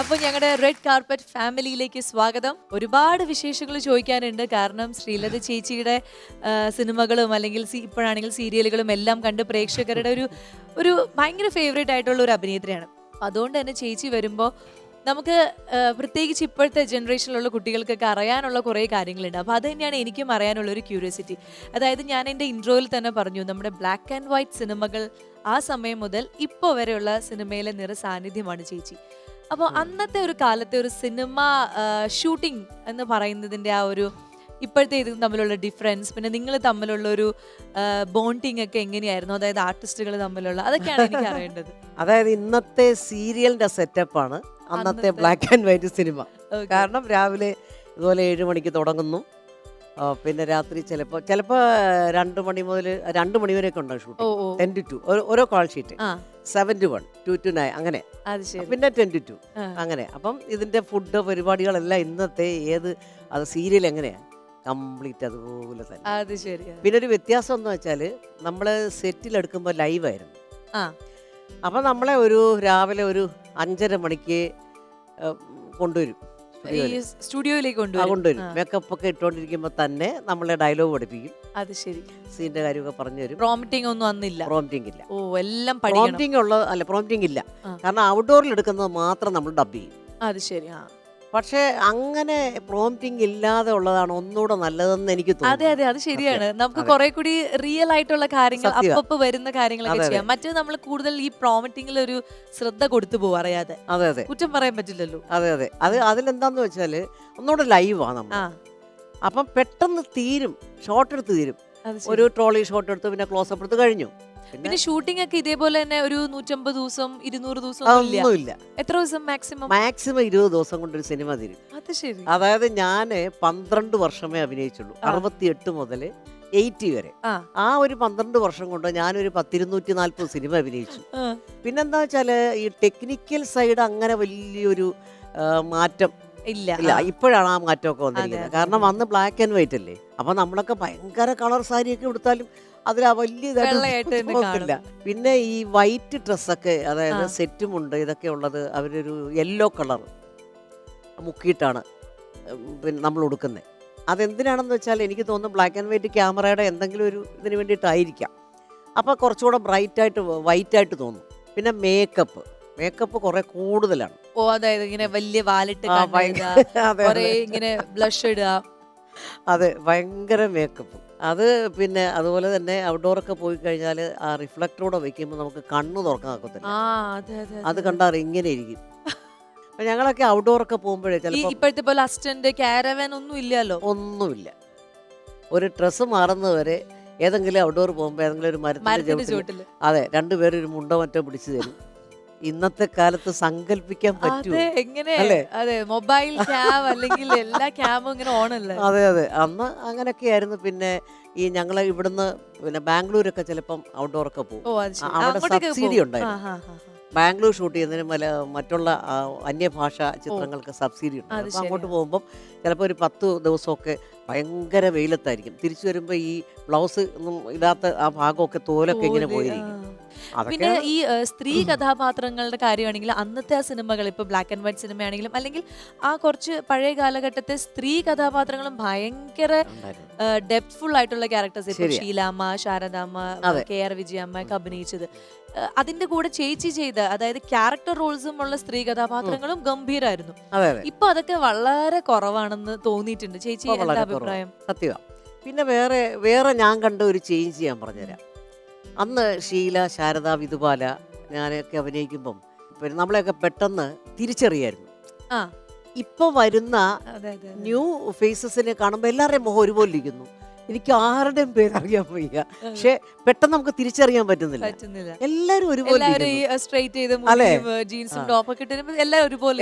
അപ്പോൾ ഞങ്ങളുടെ red carpet ഫാമിലിയിലേക്ക് സ്വാഗതം. ഒരുപാട് വിശേഷങ്ങൾ ചോദിക്കാനുണ്ട്. കാരണം ശ്രീലത ചേച്ചിയുടെ സിനിമകളും അല്ലെങ്കിൽ ഇപ്പോഴാണെങ്കിൽ സീരിയലുകളും എല്ലാം കണ്ട് പ്രേക്ഷകരുടെ ഒരു ഒരു ഭയങ്കര ഫേവറേറ്റ് ആയിട്ടുള്ള ഒരു അഭിനേത്രിയാണ്. അതുകൊണ്ട് തന്നെ ചേച്ചി വരുമ്പോൾ നമുക്ക് പ്രത്യേകിച്ച് ഇപ്പോഴത്തെ ജനറേഷനിലുള്ള കുട്ടികൾക്കൊക്കെ അറിയാനുള്ള കുറേ കാര്യങ്ങളുണ്ട്. അപ്പോൾ അത് തന്നെയാണ് എനിക്കും അറിയാനുള്ള ഒരു ക്യൂരിയോസിറ്റി അതായത് ഞാൻ എന്റെ ഇൻട്രോയിൽ തന്നെ പറഞ്ഞു നമ്മുടെ ബ്ലാക്ക് ആൻഡ് വൈറ്റ് സിനിമകൾ ആ സമയം മുതൽ ഇപ്പോൾ വരെയുള്ള സിനിമയിലെ നിറ സാന്നിധ്യമാണ് ചേച്ചി. അപ്പോൾ അന്നത്തെ ഒരു കാലത്തെ ഒരു സിനിമ ഷൂട്ടിംഗ് എന്ന് പറയുന്നതിന്റെ ആ ഒരു ഇപ്പോഴത്തെ ഇതും തമ്മിലുള്ള ഡിഫറൻസ് പിന്നെ നിങ്ങൾ തമ്മിലുള്ള ഒരു ബോണ്ടിങ് ഒക്കെ എങ്ങനെയായിരുന്നു? അതായത് ആർട്ടിസ്റ്റുകൾ തമ്മിലുള്ള അതൊക്കെയാണ് എനിക്ക് അറിയേണ്ടത്. അതായത് ഇന്നത്തെ സീരിയലിന്റെ സെറ്റപ്പാണ് അന്നത്തെ അന്നത്തെ. Black and white cinema. കാരണം രാവിലെ ഇതുപോലെ ഏഴ് മണിക്ക് തുടങ്ങുന്നു. പിന്നെ രാത്രി ചിലപ്പോൾ ചിലപ്പോൾ രണ്ട് മണി മുതൽ രണ്ട് മണി വരെയൊക്കെ ഉണ്ടാവും ഓ ടെൻ ടു ടു ഓരോ കാൾ ഷീറ്റ് ആ seven to one two to nine അങ്ങനെ. അത് ശരി. പിന്നെ ട്വന്റി ടു. അങ്ങനെ. അപ്പം ഇതിന്റെ ഫുഡ് പരിപാടികളെല്ലാം ഇന്നത്തെ ഏത് അത് സീരിയൽ എങ്ങനെയാണ് കംപ്ലീറ്റ് അതുപോലെ തന്നെ. അത് ശരി പിന്നെ ഒരു വ്യത്യാസം എന്ന് വെച്ചാൽ നമ്മൾ സെറ്റിലെടുക്കുമ്പോൾ ലൈവായിരുന്നു ആ. അപ്പം നമ്മളെ ഒരു രാവിലെ ഒരു അഞ്ചര മണിക്ക് കൊണ്ടുവരും. ഈ സ്റ്റുഡിയോയിലേക്ക് കൊണ്ടുവരും. കൊണ്ടുവരും. മേക്കപ്പ് ഒക്കെ ഇട്ടുകൊണ്ടിരിക്കുമ്പോൾ തന്നെ നമ്മളെ ഡയലോഗ് പഠിപ്പിക്കും. അത് ശരി. സീന്റെ കാര്യമൊക്കെ പറഞ്ഞു തരും. പ്രോമിറ്റിംഗ് ഒന്നും അന്നില്ല. പ്രോമിറ്റിംഗ് ഇല്ല. ഓ എല്ലാം പ്രോമിറ്റിംഗ് ഉള്ള അല്ല പ്രോമിറ്റിംഗ് ഇല്ല. കാരണം ഔട്ട്ഡോറിൽ എടുക്കുന്നത് മാത്രം നമ്മൾ ഡബ് ചെയ്യും. അത് ശരി ആ. പക്ഷേ അങ്ങനെ പ്രോംപ്റ്റിംഗ് ഇല്ലാതെ ഉള്ളതാണ് ഒന്നുകൂടെ നല്ലതെന്ന് എനിക്ക് തോന്നുന്നു. അതെ അതെ അത് ശരിയാണ്. നമുക്ക്. കുറെ കൂടി റിയൽ ആയിട്ടുള്ള കാര്യങ്ങൾ സത്യമാ. അപ്പപ്പ് വരുന്ന കാര്യങ്ങളൊക്കെ അതെ. ചെയ്യാം. മറ്റേ നമ്മൾ കൂടുതൽ ഈ പ്രോമിറ്റിംഗിൽ ഒരു ശ്രദ്ധ കൊടുത്തു പോകും അറിയാതെ അതെ അതെ. കുറ്റം പറയാൻ പറ്റില്ലല്ലോ. അതെ അതെ. അത് അതിലെന്താന്ന് വെച്ചാൽ ഒന്നുകൂടെ ലൈവാണ് നമ്മൾ ആ. അപ്പം പെട്ടെന്ന് തീരും. ഷോട്ട് എടുത്ത് തീരും. അത് ശരി. ഒരു ട്രോളി ഷോട്ട് എടുത്ത് പിന്നെ ക്ലോസ് അപ്പ് എടുത്ത് കഴിഞ്ഞു. പിന്നെ ഷൂട്ടിംഗ് ഒക്കെ ഇതേപോലെ തന്നെ ഒരു നൂറ്റമ്പത് ദിവസം ഇരുന്നൂറ് ദിവസം എത്ര ദിവസം മാക്സിമം മാക്സിമം ഇരുപത് ദിവസം കൊണ്ട് ഒരു സിനിമ തീരും. അത് ശരി. അതായത് ഞാൻ പന്ത്രണ്ട് വർഷമേ അഭിനയിച്ചുള്ളൂ. അറുപത്തിയെട്ട് മുതൽ എയ്റ്റി വരെ. ആ. ഒരു പന്ത്രണ്ട് വർഷം കൊണ്ട് ഞാനൊരു പത്തിരുന്നൂറ്റി നാൽപ്പത് സിനിമ അഭിനയിച്ചു പിന്നെന്താ വെച്ചാൽ ഈ ടെക്നിക്കൽ സൈഡ് അങ്ങനെ വലിയൊരു മാറ്റം ഇല്ല. ഇല്ല ഇപ്പോഴാണ് ആ മാറ്റമൊക്കെ വന്നിരിക്കുന്നത്. കാരണം വന്ന് അന്ന് ബ്ലാക്ക് ആൻഡ് വൈറ്റ് അല്ലേ? അപ്പൊ നമ്മളൊക്കെ ഭയങ്കര കളർ സാരിയൊക്കെ എടുത്താലും അതിൽ ആ വലിയ ഇതായിട്ട് വെള്ളയായിട്ട് പിന്നെ ഈ വൈറ്റ് ഡ്രസ്സൊക്കെ അതായത് സെറ്റും സെറ്റുമുണ്ട് ഇതൊക്കെ ഉള്ളത് അവരൊരു യെല്ലോ കളർ മുക്കിയിട്ടാണ് പിന്നെ നമ്മൾ ഉടുക്കുന്നത് അതെന്തിനാണെന്ന് വെച്ചാൽ എനിക്ക് തോന്നുന്നു ബ്ലാക്ക് ആൻഡ് വൈറ്റ് ക്യാമറയുടെ എന്തെങ്കിലും ഒരു ഇതിന് വേണ്ടിയിട്ടായിരിക്കാം. അപ്പോൾ കുറച്ചുകൂടെ ബ്രൈറ്റായിട്ട് വൈറ്റായിട്ട് തോന്നും. പിന്നെ മേക്കപ്പ് മേക്കപ്പ് കുറേ കൂടുതലാണ്. ഓ അതായത് ഇങ്ങനെ വലിയ വാലിട്ട് ആ, ഭയങ്കര- അതെ, കൊറേ അതെ. ഇങ്ങനെ ബ്ലഷ് ഇടുക. അതെ ഭയങ്കര മേക്കപ്പ് അത് പിന്നെ അതുപോലെ തന്നെ ഔട്ട്ഡോർ ഒക്കെ പോയി കഴിഞ്ഞാൽ ആ റിഫ്ലക്ടറോടെ വെക്കുമ്പോൾ നമുക്ക് കണ്ണ് തുറക്കാൻ ഒക്കത്തില്ല. ആ അതെ അതെ അത് കണ്ടാൽ ഇങ്ങനെ ഇരിക്കും. അപ്പൊ ഞങ്ങളൊക്കെ ഔട്ട്ഡോർ ഒക്കെ പോകുമ്പോഴേ ഈ ചിലപ്പോൾ ഇപ്പോഴത്തെ പോലെ കാരവൻ ഒന്നും ഇല്ലല്ലോ? ഒന്നുമില്ല. ഒരു ഡ്രസ്സ് മാറുന്നവരെ ഏതെങ്കിലും ഔട്ട്ഡോർ പോകുമ്പോൾ ഏതെങ്കിലും ഒരു മരത്തിന്റെ മരത്തിന്റെ ചുവട്ടിൽ ചോട്ടിൽ. അതെ രണ്ടുപേരും ഒരു മുണ്ട മറ്റോ പിടിച്ചു തരും. ഇന്നത്തെ കാലത്ത് സങ്കല്പിക്കാൻ പറ്റുമോ അതെ എങ്ങനെ? അതെ മൊബൈൽ ക്യാം അല്ലെങ്കിൽ എല്ലാ ക്യാമും ഇങ്ങനെ ഓൺ അല്ലേ? അതെ അതെ. അന്ന് അങ്ങനെയൊക്കെയായിരുന്നു. പിന്നെ ഈ ഞങ്ങൾ ഇവിടുന്ന് പിന്നെ ബാംഗ്ലൂരൊക്കെ ചിലപ്പം ഔട്ട്ഡോർ ഒക്കെ പോകും. അവിടെ സബ്സിഡി. ഉണ്ടായിരുന്നു. ബാംഗ്ലൂർ ഷൂട്ട് ചെയ്യുന്നതിന് മല മറ്റുള്ള അന്യഭാഷ ചിത്രങ്ങൾക്ക് സബ്സിഡി ഉണ്ട് അപ്പം അപ്പോൾ അങ്ങോട്ട്. പോകുമ്പം ചിലപ്പോൾ ഒരു പത്ത് ദിവസമൊക്കെ ഭയങ്കര വെയിലത്തായിരിക്കും. തിരിച്ചു വരുമ്പോൾ ഈ ബ്ലൗസ് ഒന്നും ഇടാത്ത ആ ഭാഗമൊക്കെ തോലൊക്കെ ഇങ്ങനെ പോയിരിക്കും. പിന്നെ ഈ സ്ത്രീ കഥാപാത്രങ്ങളുടെ കാര്യമാണെങ്കിൽ അന്നത്തെ ആ സിനിമകൾ ഇപ്പൊ ബ്ലാക്ക് ആൻഡ് വൈറ്റ് സിനിമയാണെങ്കിലും അല്ലെങ്കിൽ ആ കുറച്ച് പഴയ കാലഘട്ടത്തെ സ്ത്രീ കഥാപാത്രങ്ങളും ഭയങ്കര ഡെപ്ത്ഫുൾ ആയിട്ടുള്ള ക്യാരക്ടേഴ്സ് ഇപ്പൊ. ഷീലാമ്മ ശാരദാമ്മ. കെ ആർ വിജയമ്മ ഒക്കെ അഭിനയിച്ചത്. അതിന്റെ കൂടെ ചേച്ചി ചെയ്ത അതായത് ക്യാരക്ടർ റോൾസും ഉള്ള സ്ത്രീ കഥാപാത്രങ്ങളും ഗംഭീരായിരുന്നു. ഇപ്പൊ അതൊക്കെ വളരെ കുറവാണെന്ന് തോന്നിയിട്ടുണ്ട്. ചേച്ചി അഭിപ്രായം? സത്യമാണ് പിന്നെ വേറെ വേറെ ഞാൻ കണ്ട ഒരു ചേഞ്ച് ഞാൻ പറഞ്ഞുതരാം. അന്ന് ഷീല ശാരദ വിതുപാല ഞാനൊക്കെ അഭിനയിക്കുമ്പം പിന്നെ നമ്മളെയൊക്കെ പെട്ടെന്ന് തിരിച്ചറിയായിരുന്നു ആ. ഇപ്പൊ വരുന്ന. ന്യൂ ഫേസസിനെ കാണുമ്പോൾ എല്ലാവരുടെയും മുഖം ഒരുപോലെ ഇരിക്കുന്നു എനിക്ക് ആരുടെയും പേര് അറിയാൻ വയ്യ പക്ഷെ പെട്ടെന്ന് നമുക്ക് തിരിച്ചറിയാൻ പറ്റുന്നില്ല. എല്ലാവരും ഒരുപോലെ.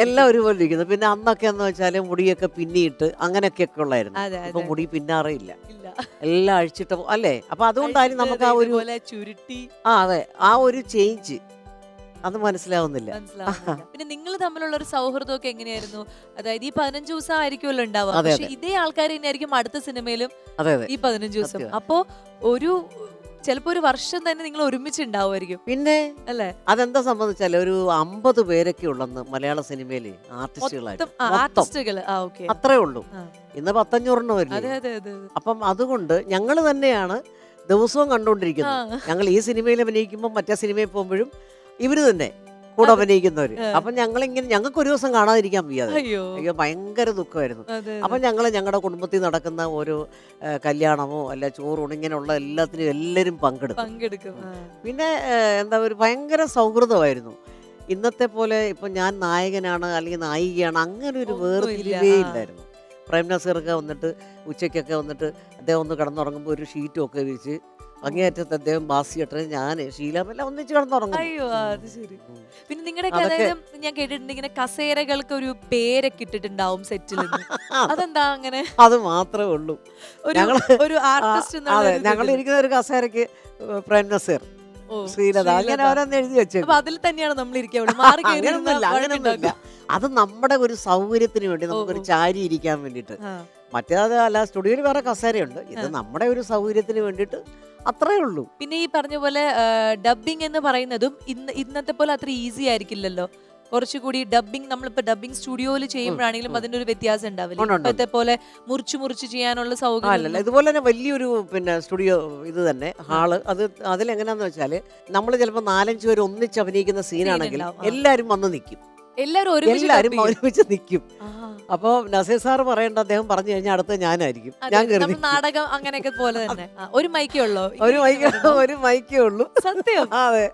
എല്ലാം ഒരുപോലെ ഇരിക്കുന്നു. പിന്നെ അന്നൊക്കെ എന്ന് വെച്ചാൽ മുടിയൊക്കെ പിന്നിയിട്ട് അങ്ങനെയൊക്കെ ഉള്ളായിരുന്നു. അപ്പൊ ഇപ്പൊ മുടി പിന്നാറിയില്ല ഇല്ല. എല്ലാം അഴിച്ചിട്ട് അല്ലേ? അപ്പൊ അതുകൊണ്ടായിരുന്നു നമുക്ക് ആ ഒരു ചുരുട്ടി. ആ അതെ. ആ ഒരു ചേഞ്ച് അത് മനസ്സിലാവുന്നില്ല. പിന്നെ നിങ്ങൾ തമ്മിലുള്ള ഒരു സൗഹൃദമൊക്കെ എങ്ങനെയായിരുന്നു? അതായത് ഈ പതിനഞ്ച് ദിവസം ആയിരിക്കുമല്ലോ ഉണ്ടാവുക. പക്ഷെ ഇതേ ആൾക്കാർ തന്നെയായിരിക്കും അടുത്ത സിനിമയിലും ഈ പതിനഞ്ച് ദിവസം. അപ്പോ ഒരു ചിലപ്പോ ഒരു വർഷം തന്നെ നിങ്ങൾ ഒരുമിച്ച് ഒരുമിച്ചുണ്ടാവുമായിരിക്കും പിന്നെ അല്ലെ? അതെന്താ സംബന്ധിച്ചാൽ ഒരു അമ്പത് പേരൊക്കെ ഉള്ളെന്ന് മലയാള സിനിമയിലെ ആർട്ടിസ്റ്റുകളായിട്ട്. അത്രേ ഉള്ളൂ. ഇന്ന് പത്തഞ്ഞൂറെണ്ണം. അപ്പം അതുകൊണ്ട് ഞങ്ങൾ തന്നെയാണ് ദിവസവും കണ്ടുകൊണ്ടിരിക്കുന്നത് ഞങ്ങൾ ഈ സിനിമയിൽ അഭിനയിക്കുമ്പോൾ മറ്റേ സിനിമയിൽ പോകുമ്പോഴും ഇവർ തന്നെ കൂടെ. അഭിനയിക്കുന്നവര്. അപ്പൊ ഞങ്ങൾ ഞങ്ങളിങ്ങനെ ഞങ്ങൾക്ക് ഒരു ദിവസം കാണാതിരിക്കാൻ വയ്യാതെ അയ്യോ. ഭയങ്കര ദുഃഖമായിരുന്നു. അപ്പൊ ഞങ്ങൾ ഞങ്ങളുടെ കുടുംബത്തിൽ നടക്കുന്ന ഒരു കല്യാണമോ അല്ല ചോറൂണ് ഇങ്ങനെയുള്ള എല്ലാത്തിനും എല്ലാവരും പങ്കെടുക്കും. പിന്നെ എന്താ ഒരു ഭയങ്കര സൗഹൃദമായിരുന്നു. ഇന്നത്തെ പോലെ ഇപ്പൊ ഞാൻ നായകനാണ് അല്ലെങ്കിൽ നായികയാണ് അങ്ങനെ ഒരു. വേർതിരിവേ ഇല്ലായിരുന്നു. പ്രേം നസീറൊക്കെ വന്നിട്ട് ഉച്ചയ്ക്കൊക്കെ വന്നിട്ട് അദ്ദേഹം ഒന്ന് കിടന്നുറങ്ങുമ്പോൾ ഒരു ഷീറ്റും ഒക്കെ വിരിച്ച് അങ്ങേയറ്റത്ത് അദ്ദേഹം ബാസിയട്ടെ ഞാൻ ഷീലാമെല്ലാം ഒന്നിച്ച് കിടന്നുറങ്ങും. അയ്യോ അത് ശരി. പിന്നെ നിങ്ങളുടെ അതൊക്കെ- അതായത് ഞാൻ കേട്ടിട്ടുണ്ട് ഇങ്ങനെ കസേരകൾക്ക് ഒരു പേരൊക്കെ ഇട്ടിട്ടുണ്ടാവും സെറ്റിൽ അതെന്താ അങ്ങനെ? അത് മാത്രമേ ഉള്ളൂ. ഒരു ഞങ്ങൾ ഒരു ആർട്ടിസ്റ്റ് അതെ ഞങ്ങൾ ഇരിക്കുന്ന ഒരു കസേരക്ക് പ്രേം നസീർ. ശ്രീലത. അങ്ങനെ ഓരോന്ന് എഴുതി വെച്ചേക്കും. അപ്പൊ അതിൽ തന്നെയാണ് നമ്മൾ ഇരിക്കുക. മാറി കയറി ഇരുന്നാ. അത് നമ്മുടെ ഒരു സൗകര്യത്തിന് വേണ്ടി നമുക്കൊരു ഓ. ചാരി ഇരിക്കാൻ വേണ്ടിട്ട് ആ. മറ്റേത് അല്ല സ്റ്റുഡിയോയിൽ വേറെ കസേരയുണ്ട്. ഇത് നമ്മുടെ ഒരു സൗകര്യത്തിന് വേണ്ടിയിട്ട് അത്രേ ഉള്ളൂ. പിന്നെ ഈ പറഞ്ഞ പോലെ ഡബിങ് എന്ന് പറയുന്നതും ഇന്ന് ഇന്നത്തെ പോലെ അത്ര ഈസി ആയിരിക്കില്ലല്ലോ. കുറച്ചുകൂടി ഡബിങ് നമ്മളിപ്പോ ഡബിങ് സ്റ്റുഡിയോയിൽ ചെയ്യുമ്പോഴാണെങ്കിലും. അതിന്റെ ഒരു വ്യത്യാസം ഉണ്ടാവില്ല. ഇപ്പോഴത്തെ പോലെ മുറിച്ചു മുറിച്ച് ചെയ്യാനുള്ള സൗകര്യം ഇതുപോലെ തന്നെ വലിയൊരു പിന്നെ സ്റ്റുഡിയോ ഇത് തന്നെ ഹാൾ. അത് അതിലെങ്ങനെയാന്ന് വെച്ചാൽ നമ്മൾ ചിലപ്പോൾ നാലഞ്ച് പേര് ഒന്നിച്ച് അഭിനയിക്കുന്ന സീനാണെങ്കിൽ എല്ലാരും എല്ലാവരും വന്ന് നിൽക്കും എല്ലാവരും ഒരുമിച്ച് നിൽക്കും. ആ. അപ്പോൾ നസീർ സാർ പറയേണ്ട അദ്ദേഹം പറഞ്ഞു കഴിഞ്ഞാൽ അടുത്ത ഞാനായിരിക്കും. ഞാൻ കരുതി നിൽക്കും. നാടകം അങ്ങനെയൊക്കെ പോലെ തന്നെ. ഒരു മൈക്കേ ഉള്ളൂ. ഒരു മൈക്ക് ഒരു മൈക്കേ ഉള്ളൂ. സത്യം. അതെ.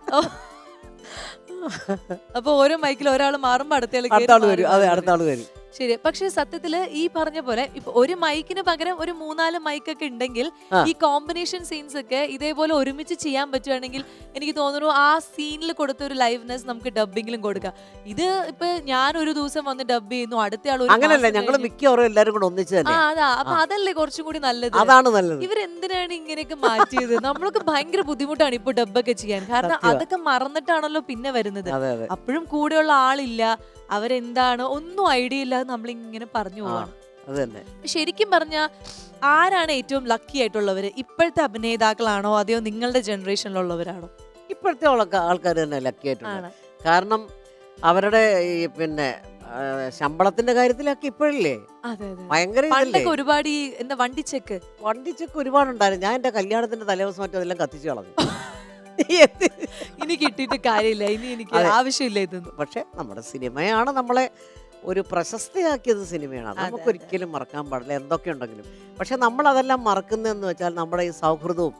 അപ്പൊ ഓരോ മൈക്കിൽ ഒരാൾ മാറുമ്പോ അടുത്ത ആൾ വരും. അതെ അടുത്ത ആൾ വരും. ശരി. പക്ഷെ സത്യത്തിൽ ഈ പറഞ്ഞ പോലെ ഇപ്പൊ ഒരു മൈക്കിന് പകരം ഒരു മൂന്നാൽ മൈക്കൊക്കെ ഉണ്ടെങ്കിൽ ഈ കോമ്പിനേഷൻ സീൻസ് ഒക്കെ ഇതേപോലെ ഒരുമിച്ച് ചെയ്യാൻ പറ്റുവാണെങ്കിൽ എനിക്ക് തോന്നുന്നു ആ സീനിൽ കൊടുത്ത ഒരു ലൈവ്നെസ് നമുക്ക് ഡബിങ്ങിലും കൊടുക്കാം. ഇത് ഇപ്പൊ ഞാൻ ഒരു ദിവസം വന്ന് ഡബ് ചെയ്യുന്നു അടുത്ത ആൾ അങ്ങനല്ല ഞങ്ങൾ മിക്കവാറും എല്ലാരും കൂടെ ഒന്നിച്ച് ആ അതാ. അപ്പൊ അതല്ലേ കുറച്ചും കൂടി നല്ലത്. അതാണ് നല്ലത്. ഇവരെന്തിനാണ് ഇങ്ങനെയൊക്കെ മാറ്റിയത്? നമ്മൾക്ക് ഭയങ്കര ബുദ്ധിമുട്ടാണ് ഇപ്പൊ ഡബ്ബൊക്കെ ചെയ്യാൻ. കാരണം അതൊക്കെ മറന്നിട്ടാണല്ലോ പിന്നെ വരുന്നത്. അപ്പോഴും കൂടെയുള്ള ആളില്ല. അവരെന്താണ്? ഒന്നും ഐഡിയ ഇല്ലാതെ നമ്മളിങ്ങനെ പറഞ്ഞു. പോവാണ്. അത് ശരിക്കും പറഞ്ഞ ആരാണ് ഏറ്റവും ലക്കി ആയിട്ടുള്ളവര്? ഇപ്പോഴത്തെ അഭിനേതാക്കളാണോ? അതെയോ നിങ്ങളുടെ ജനറേഷനിലുള്ളവരാണോ ഇപ്പോഴത്തെ ആൾക്കാർ തന്നെ ലക്കി ആയിട്ടുണ്ട് കാരണം അവരുടെ ഈ പിന്നെ ആ, ശമ്പളത്തിന്റെ കാര്യത്തിലൊക്കെ ഇപ്പോഴില്ലേ? അതെ അതെ. ഭയങ്കര ഇതല്ലേ? പണ്ടൊക്കെ ഒരുപാട് ഈ എന്താ വണ്ടിച്ചെക്ക് വണ്ടിച്ചൊക്കെ ഒരുപാടുണ്ടായിരുന്നു. ഞാൻ എന്റെ കല്യാണത്തിന്റെ തലേ ദിവസം മറ്റും അതെല്ലാം കത്തിച്ചു കളഞ്ഞു. ഇനി കിട്ടിയിട്ട് കാര്യമില്ല. ഇനി എനിക്ക് ആവശ്യമില്ല ഇതൊന്നും. പക്ഷെ നമ്മുടെ സിനിമയാണ് നമ്മളെ ഒരു പ്രശസ്തിയാക്കിയത് സിനിമയാണ്. നമുക്ക് ഒരിക്കലും മറക്കാൻ പാടില്ല എന്തൊക്കെ ഉണ്ടെങ്കിലും. പക്ഷെ നമ്മൾ അതെല്ലാം മറക്കുന്നതെന്ന് വെച്ചാൽ നമ്മുടെ ഈ സൗഹൃദവും.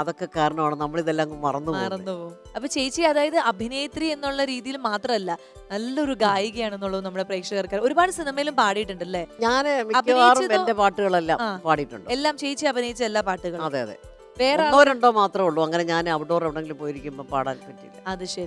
അതൊക്കെ കാരണമാണ് നമ്മൾ ഇതെല്ലാം മറന്നു മറന്നു അപ്പൊ ചേച്ചി അതായത് അഭിനേത്രി എന്നുള്ള രീതിയിൽ മാത്രമല്ല നല്ലൊരു ഗായികയാണെന്നുള്ളത് നമ്മുടെ പ്രേക്ഷകർക്ക് ഒരുപാട് സിനിമയിലും പാടിയിട്ടുണ്ടല്ലേ? ഞാൻ മിക്കവാറും എന്റെ പാട്ടുകളെല്ലാം പാടിയിട്ടുണ്ട്. എല്ലാം ചേച്ചി അഭിനയിച്ച എല്ലാ പാട്ടുകളും. അതെ അതെ. വേറെ ഒന്നോ രണ്ടോ മാത്രമേ ഉള്ളൂ. അങ്ങനെ ഞാൻ ഔട്ട്ഡോർ എവിടെങ്കിലും പോയിരിക്കുമ്പോൾ പാടാൻ പറ്റില്ല. അത് ശരി.